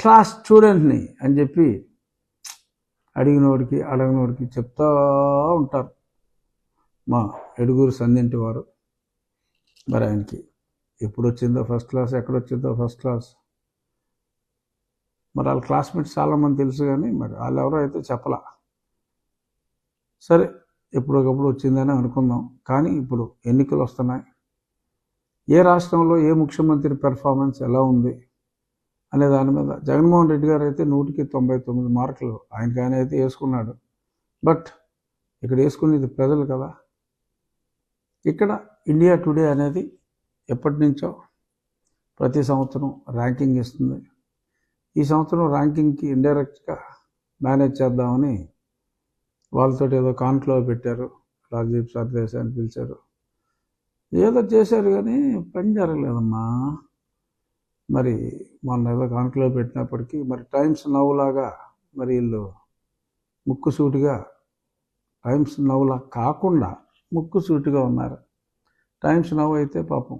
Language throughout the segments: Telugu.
క్లాస్ స్టూడెంట్ని అని చెప్పి అడిగినోడికి అడగనోడికి చెప్తా ఉంటారు. మా ఎడుగురు సంధింటి వారు. మరి ఆయనకి ఎప్పుడు వచ్చిందో ఫస్ట్ క్లాస్ ఎక్కడ వచ్చిందో ఫస్ట్ క్లాస్. మరి వాళ్ళ క్లాస్మేట్స్ చాలామంది తెలుసు కానీ మరి వాళ్ళు ఎవరో అయితే చెప్పలా. సరే ఎప్పుడొకప్పుడు వచ్చిందని అనుకుందాం. కానీ ఇప్పుడు ఎన్నికలు వస్తున్నాయి ఏ రాష్ట్రంలో ఏ ముఖ్యమంత్రి పెర్ఫార్మెన్స్ ఎలా ఉంది? అనే దాని మీద. జగన్మోహన్ రెడ్డి గారు అయితే నూటికి తొంభై తొమ్మిది మార్కులు. ఆయనకి ఆయన అయితే వేసుకున్నాడు. బట్ ఇక్కడ వేసుకునేది ప్రజలు కదా. ఇక్కడ ఇండియా టుడే అనేది ఎప్పటి నుంచో ప్రతి సంవత్సరం ర్యాంకింగ్ ఇస్తుంది. ఈ సంవత్సరం ర్యాంకింగ్కి ఇండైరెక్ట్గా మేనేజ్ చేద్దామని వాళ్ళతో ఏదో కాన్క్లోవ్ పెట్టారు. రాజీవ్ సర్దేశాయ్ అని పిలిచారు. ఏదో చేశారు కానీ పని జరగలేదమ్మా. మరి మొన్న ఏదో కాన్క్లేవ్ పెట్టినప్పటికీ మరి టైమ్స్ నవ్వులాగా మరి వీళ్ళు ముక్కుసూటిగా టైమ్స్ నవ్వులా కాకుండా ముక్కుసూటిగా ఉన్నారు. టైమ్స్ నవ్వు అయితే పాపం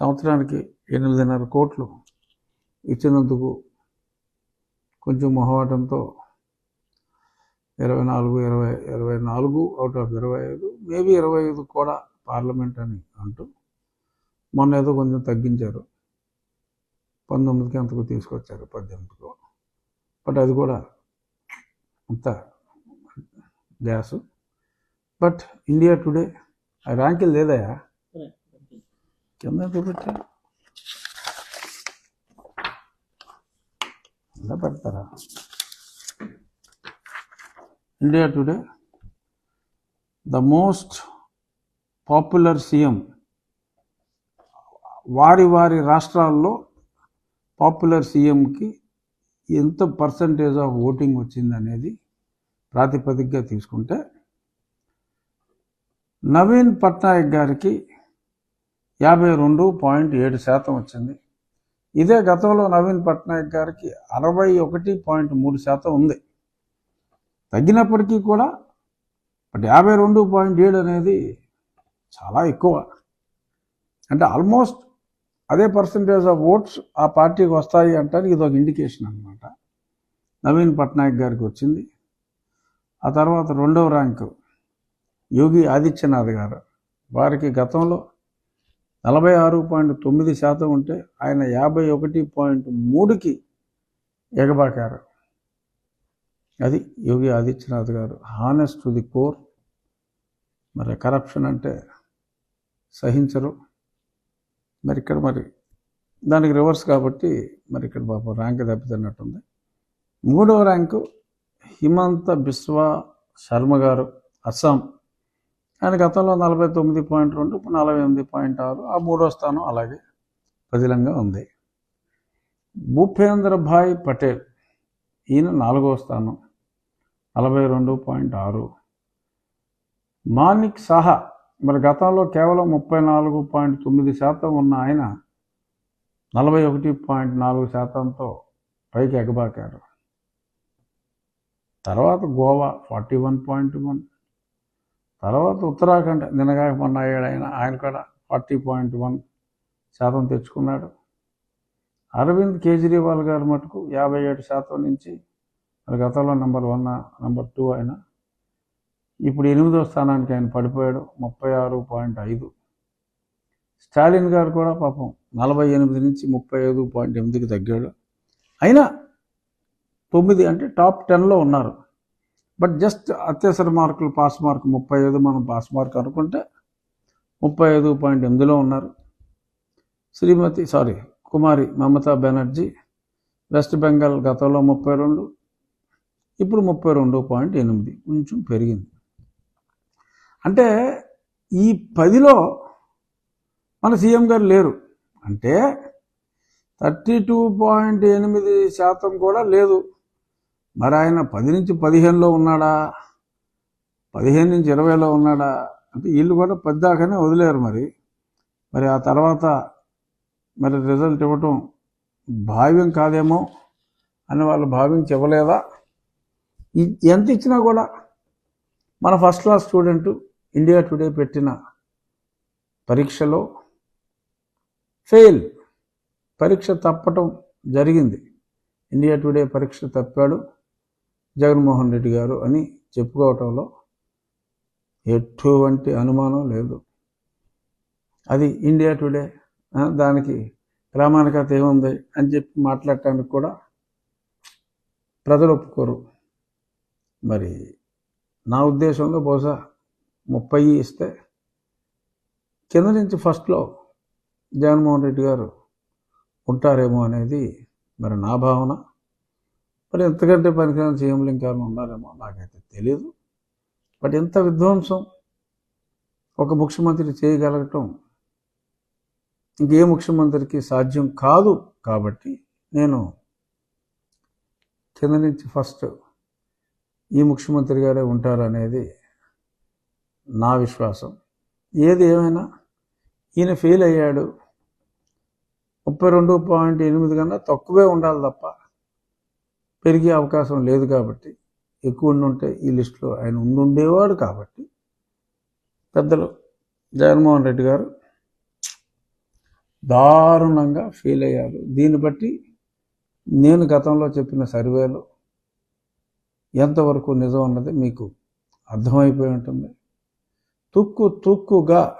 సంవత్సరానికి ఎనిమిదిన్నర కోట్లు ఇచ్చినందుకు కొంచెం మొహమాటంతో ఇరవై నాలుగు ఇరవై ఇరవై నాలుగు అవుట్ ఆఫ్ ఇరవై ఐదు మేబీ ఇరవై ఐదు కూడా పార్లమెంట్ అని అంటూ మొన్న ఏదో కొంచెం తగ్గించారు. పంతొమ్మిదికి అంతకు తీసుకొచ్చారు పద్దెనిమిదికో. బట్ అది కూడా అంత గ్యాస్. బట్ ఇండియా టుడే ఆ ర్యాంకులు లేదయా? కింద ఎంత ఇలా పెడతారా? India Today the most popular CM వారి వారి రాష్ట్రాల్లో పాపులర్ సీఎంకి ఎంత పర్సంటేజ్ ఆఫ్ ఓటింగ్ వచ్చింది అనేది ప్రాతిపదికగా తీసుకుంటే నవీన్ పట్నాయక్ గారికి యాభై రెండు పాయింట్ ఏడు శాతం వచ్చింది. ఇదే గతంలో నవీన్ పట్నాయక్ గారికి అరవై ఒకటి పాయింట్ మూడు శాతం ఉంది. తగ్గినప్పటికీ కూడా బట్ యాభై రెండు పాయింట్ ఏడు అనేది చాలా ఎక్కువ. అంటే ఆల్మోస్ట్ అదే పర్సంటేజ్ ఆఫ్ ఓట్స్ ఆ పార్టీకి వస్తాయి అంటానికి ఇది ఒక ఇండికేషన్ అనమాట నవీన్ పట్నాయక్ గారికి వచ్చింది. ఆ తర్వాత రెండవ ర్యాంకు యోగి ఆదిత్యనాథ్ గారు. వారికి గతంలో నలభై ఆరు పాయింట్ తొమ్మిది శాతం ఉంటే ఆయన యాభై ఒకటి పాయింట్ మూడుకి ఎగబాకారు. అది యోగి ఆదిత్యనాథ్ గారు. హానెస్ట్ టు ది కోర్ మరి కరప్షన్ అంటే సహించరు. మరి ఇక్కడ మరి దానికి రివర్స్ కాబట్టి మరి ఇక్కడ పాపం ర్యాంక్ దెబ్బతిన్నట్టుంది మూడవ ర్యాంకు హిమంత బిస్వా శర్మ గారు అస్సాం. ఆయన గతంలో నలభై తొమ్మిది పాయింట్ రెండు ఇప్పుడు నలభై ఎనిమిది పాయింట్ ఆరు. ఆ మూడో స్థానం అలాగే పదిలంగా ఉంది. భూపేంద్ర భాయ్ పటేల్ ఈయన నాలుగో స్థానం నలభై రెండు పాయింట్ ఆరు. మానిక్ సాహా మరి గతంలో కేవలం ముప్పై నాలుగు పాయింట్ తొమ్మిది శాతం ఉన్న ఆయన నలభై ఒకటి పాయింట్ నాలుగు శాతంతో పైకి ఎగబాకారు. తర్వాత Goa forty one point one. తర్వాత ఉత్తరాఖండ్ నిన్నగాక మొన్న అయ్యాడు ఆయన ఆయన కూడా ఫార్టీ పాయింట్ వన్ శాతం తెచ్చుకున్నాడు. అరవింద్ కేజ్రీవాల్ గారు మటుకు యాభై ఏడు శాతం నుంచి మరి గతంలో నెంబర్ వన్ నెంబర్ టూ అయినా ఇప్పుడు ఎనిమిదో స్థానానికి ఆయన పడిపోయాడు ముప్పై ఆరు పాయింట్ ఐదు. స్టాలిన్ గారు కూడా పాపం నలభై ఎనిమిది నుంచి ముప్పై ఐదు పాయింట్ ఎనిమిదికి తగ్గాడు. అయినా తొమ్మిది అంటే టాప్ టెన్లో ఉన్నారు. బట్ జస్ట్ అత్యవసర మార్కులు పాస్ మార్క్ ముప్పై ఐదు మనం పాస్ మార్క్ అనుకుంటే ముప్పై ఐదు పాయింట్ ఎనిమిదిలో ఉన్నారు. శ్రీమతి సారీ కుమారి మమతా బెనర్జీ వెస్ట్ బెంగాల్ గతంలో ముప్పై రెండు ఇప్పుడు ముప్పై రెండు పాయింట్ ఎనిమిది కొంచెం పెరిగింది. అంటే ఈ పదిలో మన సీఎం గారు లేరు. అంటే థర్టీ టూ పాయింట్ ఎనిమిది శాతం కూడా లేదు. మరి ఆయన పది నుంచి పదిహేనులో ఉన్నాడా? పదిహేను నుంచి ఇరవైలో ఉన్నాడా? అంటే వీళ్ళు కూడా పది దాకానే వదిలేరు మరి. మరి ఆ తర్వాత మరి రిజల్ట్ ఇవ్వటం భావ్యం కాదేమో అని వాళ్ళు భావించి ఇవ్వలేదా ఎంత ఇచ్చినా కూడా మన first class student India Today పెట్టిన పరీక్షలో ఫెయిల్ పరీక్ష తప్పటం జరిగింది. ఇండియా టుడే పరీక్ష తప్పాడు జగన్మోహన్ రెడ్డి గారు అని చెప్పుకోవటంలో ఎటువంటి అనుమానం లేదు. అది ఇండియా టుడే దానికి ప్రామాణికత ఏముంది అని చెప్పి మాట్లాడటానికి కూడా ప్రజలు ఒప్పుకోరు. మరి నా ఉద్దేశంలో బహుశా ముప్పై ఇస్తే కింద నుంచి ఫస్ట్లో జగన్మోహన్ రెడ్డి గారు ఉంటారేమో అనేది మరి నా భావన. మరి ఎంతకంటే పనికిరాని సీఎంలు ఇంకా ఉన్నారేమో నాకైతే తెలియదు బట్ ఎంత విధ్వంసం ఒక ముఖ్యమంత్రి చేయగలగటం ఇంకే ముఖ్యమంత్రికి సాధ్యం కాదు కాబట్టి నేను కింద నుంచి ఫస్ట్ ఈ ముఖ్యమంత్రి గారే ఉంటారనేది నా విశ్వాసం. ఏది ఏమైనా ఈయన ఫెయిల్ అయ్యాడు. ముప్పై రెండు పాయింట్ ఎనిమిది కన్నా తక్కువే ఉండాలి తప్ప పెరిగే అవకాశం లేదు కాబట్టి ఎక్కువ ఉండుంటే ఈ లిస్టులో ఆయన ఉండుండేవాడు కాబట్టి పెద్దలు జగన్మోహన్ రెడ్డి గారు దారుణంగా ఫెయిల్ అయ్యారు. దీన్ని బట్టి నేను గతంలో చెప్పిన సర్వేలో ఎంతవరకు నిజం అన్నది మీకు అర్థమైపోయి ఉంటుంది. తుక్కు తుక్కుగా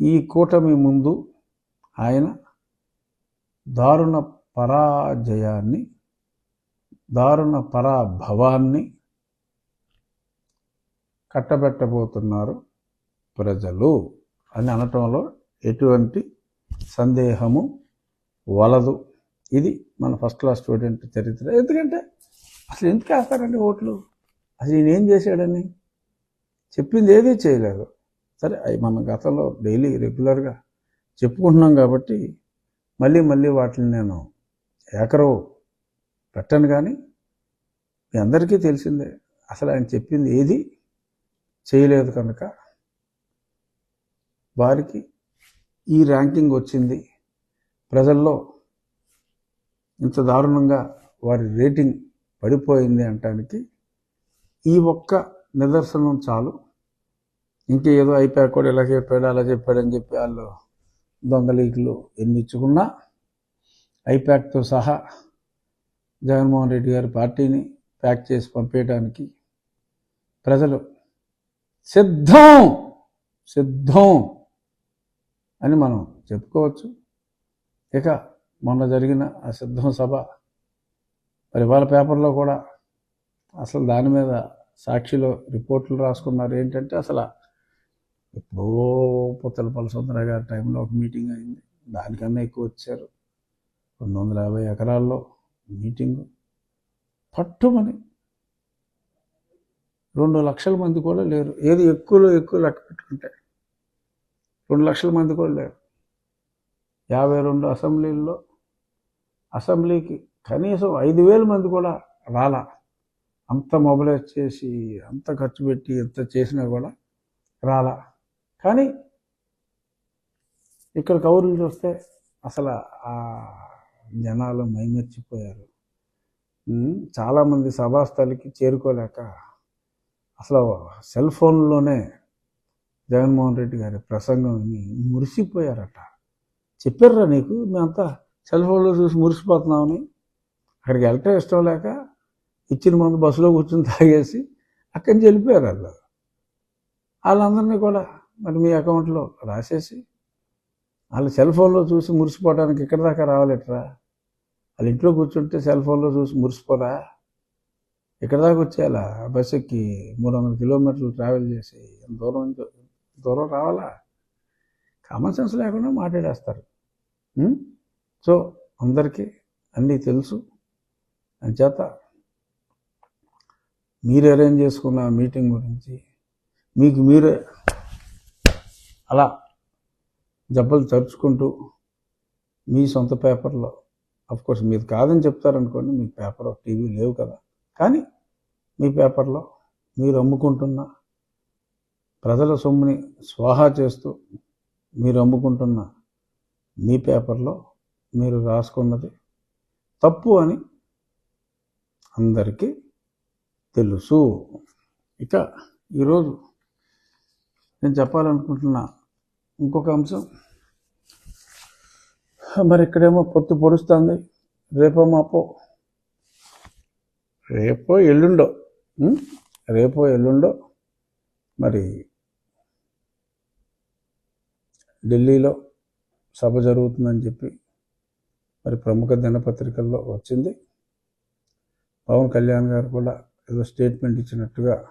ఈ కూటమి ముందు ఆయన దారుణ పరాజయాన్ని దారుణ పరాభవాన్ని కట్టబెట్టబోతున్నారు ప్రజలు అని అనటంలో ఎటువంటి సందేహము వలదు. ఇది మన ఫస్ట్ క్లాస్ స్టూడెంట్ చరిత్ర. ఎందుకంటే అసలు ఎందుకు వేస్తారండి ఓట్లు? అసలు ఈయన ఏం చేశాడని? చెప్పింది ఏదీ చేయలేదు. సరే అవి మన గతంలో డైలీ రెగ్యులర్గా చెప్పుకుంటున్నాం కాబట్టి మళ్ళీ మళ్ళీ వాటిని నేను ఏకరవు పెట్టను కానీ మీ అందరికీ తెలిసిందే. అసలు ఆయన చెప్పింది ఏది చేయలేదు కనుక వారికి ఈ ర్యాంకింగ్ వచ్చింది. ప్రజల్లో ఇంత దారుణంగా వారి రేటింగ్ పడిపోయింది అనటానికి ఈ ఒక్క నిదర్శనం చాలు. ఇంకేదో అయిపోయా కూడా ఇలా చెప్పాడు అలా చెప్పాడని చెప్పి వాళ్ళు దొంగలీకులు ఎన్ని ఇచ్చుకున్నా ఐప్యాక్తో సహా జగన్మోహన్ రెడ్డి గారి పార్టీని ప్యాక్ చేసి పంపేయడానికి ప్రజలు సిద్ధం సిద్ధం అని మనం చెప్పుకోవచ్చు. ఇక మొన్న జరిగిన ఆ సిద్ధం సభ మరి వాళ్ళ పేపర్లో కూడా అసలు దాని మీద సాక్షిలో రిపోర్ట్లు రాసుకున్నారు. ఏంటంటే అసలు ఎప్పుడో పుత్తలపల్లి సుందర గారి టైంలో ఒక మీటింగ్ అయింది. దానికన్నా ఎక్కువ వచ్చారు. రెండు వందల యాభై ఎకరాల్లో మీటింగు. పట్టుమని రెండు లక్షల మంది కూడా లేరు. ఏది ఎక్కువలో ఎక్కువ లెక్క పెట్టుకుంటే రెండు లక్షల మంది కూడా లేరు. యాభై రెండు అసెంబ్లీల్లో అసెంబ్లీకి కనీసం ఐదు వేల మంది కూడా రాలా. అంత మొబిలైజ్ చేసి అంత ఖర్చు పెట్టి ఎంత చేసినా కూడా రాలా. కానీ ఇక్కడ కౌరులు చూస్తే అసలు ఆ జనాలు మైమర్చిపోయారు. చాలామంది సభాస్థలికి చేరుకోలేక అసలు సెల్ ఫోన్లోనే జగన్మోహన్ రెడ్డి గారి ప్రసంగం మురిసిపోయారట. చెప్పారా నీకు మేమంతా సెల్ ఫోన్లో చూసి మురిసిపోతున్నామని. అక్కడికి వెళ్ళటం ఇష్టం లేక ఇచ్చిన మందు బస్సులో కూర్చొని తాగేసి అక్కడి నుంచి వెళ్ళిపోయారు వాళ్ళు వాళ్ళందరినీ కూడా మరి మీ అకౌంట్లో రాసేసి వాళ్ళు సెల్ ఫోన్లో చూసి మురిసిపోవడానికి ఇక్కడ దాకా రావాలిట్రా? వాళ్ళ ఇంట్లో కూర్చుంటే సెల్ ఫోన్లో చూసి మురిసిపోరా? ఇక్కడ దాకా వచ్చేయాలా? బస్ ఎక్కి మూడు వందల కిలోమీటర్లు ట్రావెల్ చేసి ఎంత దూరం నుంచి దూరం రావాలా? కామన్ సెన్స్ లేకుండా మాట్లాడేస్తారు. సో అందరికీ అన్నీ తెలుసు. అంచేత మీరు అరేంజ్ చేసుకున్న మీటింగ్ గురించి మీకు మీరే అలా జబ్బలు తరుచుకుంటూ మీ సొంత పేపర్లో కోర్స్ మీరు కాదని చెప్తారనుకోండి మీ పేపర్ టీవీ లేవు కదా. కానీ మీ పేపర్లో మీరు అమ్ముకుంటున్న ప్రజల సొమ్ముని స్వాహా చేస్తూ మీరు అమ్ముకుంటున్న మీ పేపర్లో మీరు రాసుకున్నది తప్పు అని అందరికీ తెలుసు. ఇక ఈరోజు నేను చెప్పాలనుకుంటున్న ఇంకొక అంశం. మరి ఇక్కడేమో పొత్తు పొడుస్తుంది. రేపో మాపో. రేపో ఎల్లుండో. రేపో ఎల్లుండో. మరి ఢిల్లీలో సభ జరుగుతుందని చెప్పి మరి ప్రముఖ దినపత్రికల్లో వచ్చింది. పవన్ కళ్యాణ్ గారు కూడా ఏదో స్టేట్మెంట్ ఇచ్చినట్టుగా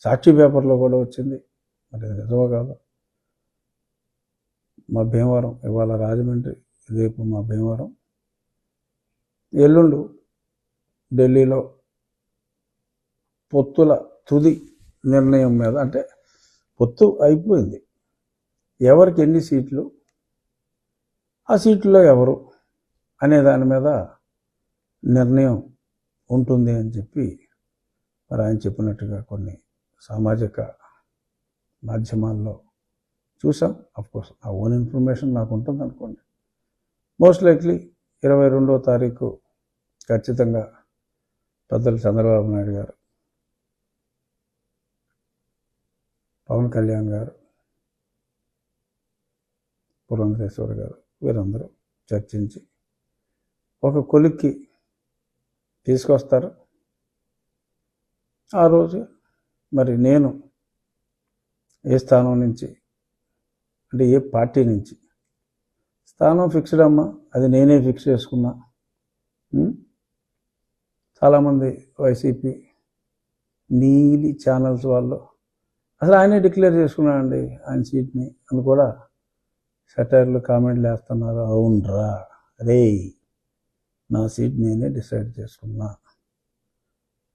సాక్షి పేపర్లో కూడా వచ్చింది. మరి అది నిజమో కాదు? మా భీమవరం ఇవాళ రాజమండ్రి రేపు మా భీమవరం. ఎల్లుండు ఢిల్లీలో పొత్తుల తుది నిర్ణయం మీద అంటే పొత్తు అయిపోయింది. ఎవరికి ఎన్ని సీట్లు? ఆ సీట్లో ఎవరు? అనే దాని మీద నిర్ణయం ఉంటుంది అని చెప్పి మరి ఆయన చెప్పినట్టుగా కొన్ని సామాజిక మాధ్యమాల్లో చూసాం. కోర్స్ ఆ ఓన్ ఇన్ఫర్మేషన్ నాకు ఉంటుంది అనుకోండి. మోస్ట్ లైక్లీ ఇరవై రెండవ తారీఖు ఖచ్చితంగా పెద్దలు చంద్రబాబు నాయుడు గారు పవన్ కళ్యాణ్ గారు పురంధరేశ్వర్ గారు వీరందరూ చర్చించి ఒక కొలిక్కి తీసుకొస్తారు. ఆ రోజు మరి నేను ఏ స్థానం నుంచి అంటే ఏ పార్టీ నుంచి? స్థానం ఫిక్స్డ్ అమ్మా అది నేనే ఫిక్స్ చేసుకున్నా. చాలామంది వైసీపీ నీలి ఛానల్స్ వాళ్ళు అసలు ఆయనే డిక్లేర్ చేసుకున్నాడండి ఆయన సీట్ని. అని కూడా సెటైర్లు కామెంట్లు వేస్తున్నారు. అవునరా. రే నా సీట్ నేనే డిసైడ్ చేసుకున్నా.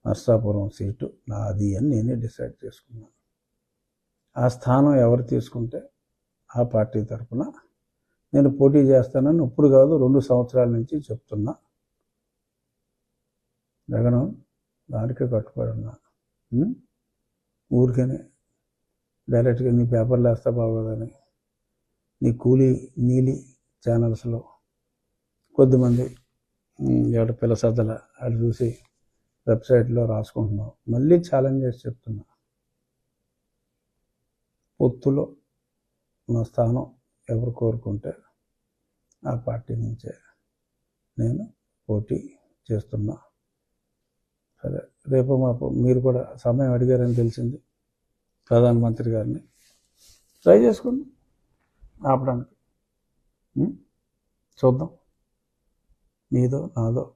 నర్సాపురం సీటు నాది అని నేనే డిసైడ్ చేసుకున్నా. ఆ స్థానం ఎవరు తీసుకుంటే ఆ పార్టీ తరఫున నేను పోటీ చేస్తానని ఇప్పుడు కాదు రెండు సంవత్సరాల నుంచి చెప్తున్నా. జగనం దానికే కట్టుబడి ఉన్నా. ఊరికనే డైరెక్ట్గా నీ పేపర్లు వేస్తా బాగోదని నీ కూలీ నీలి ఛానల్స్లో కొద్దిమంది ఎవడ పిల్ల సద్దల అది చూసి వెబ్సైట్లో రాసుకుంటున్నావు. మళ్ళీ ఛాలెంజ్ చేసి చెప్తున్నా. పొత్తులో నా స్థానం ఎవరు కోరుకుంటే ఆ పార్టీ నుంచే నేను పోటీ చేస్తున్నా. సరే రేపు మాపు మీరు కూడా సమయం అడిగారని తెలిసింది. ప్రధానమంత్రి గారిని ట్రై చేసుకోండి ఆపడానికి. చూద్దాం. మీదో నాదో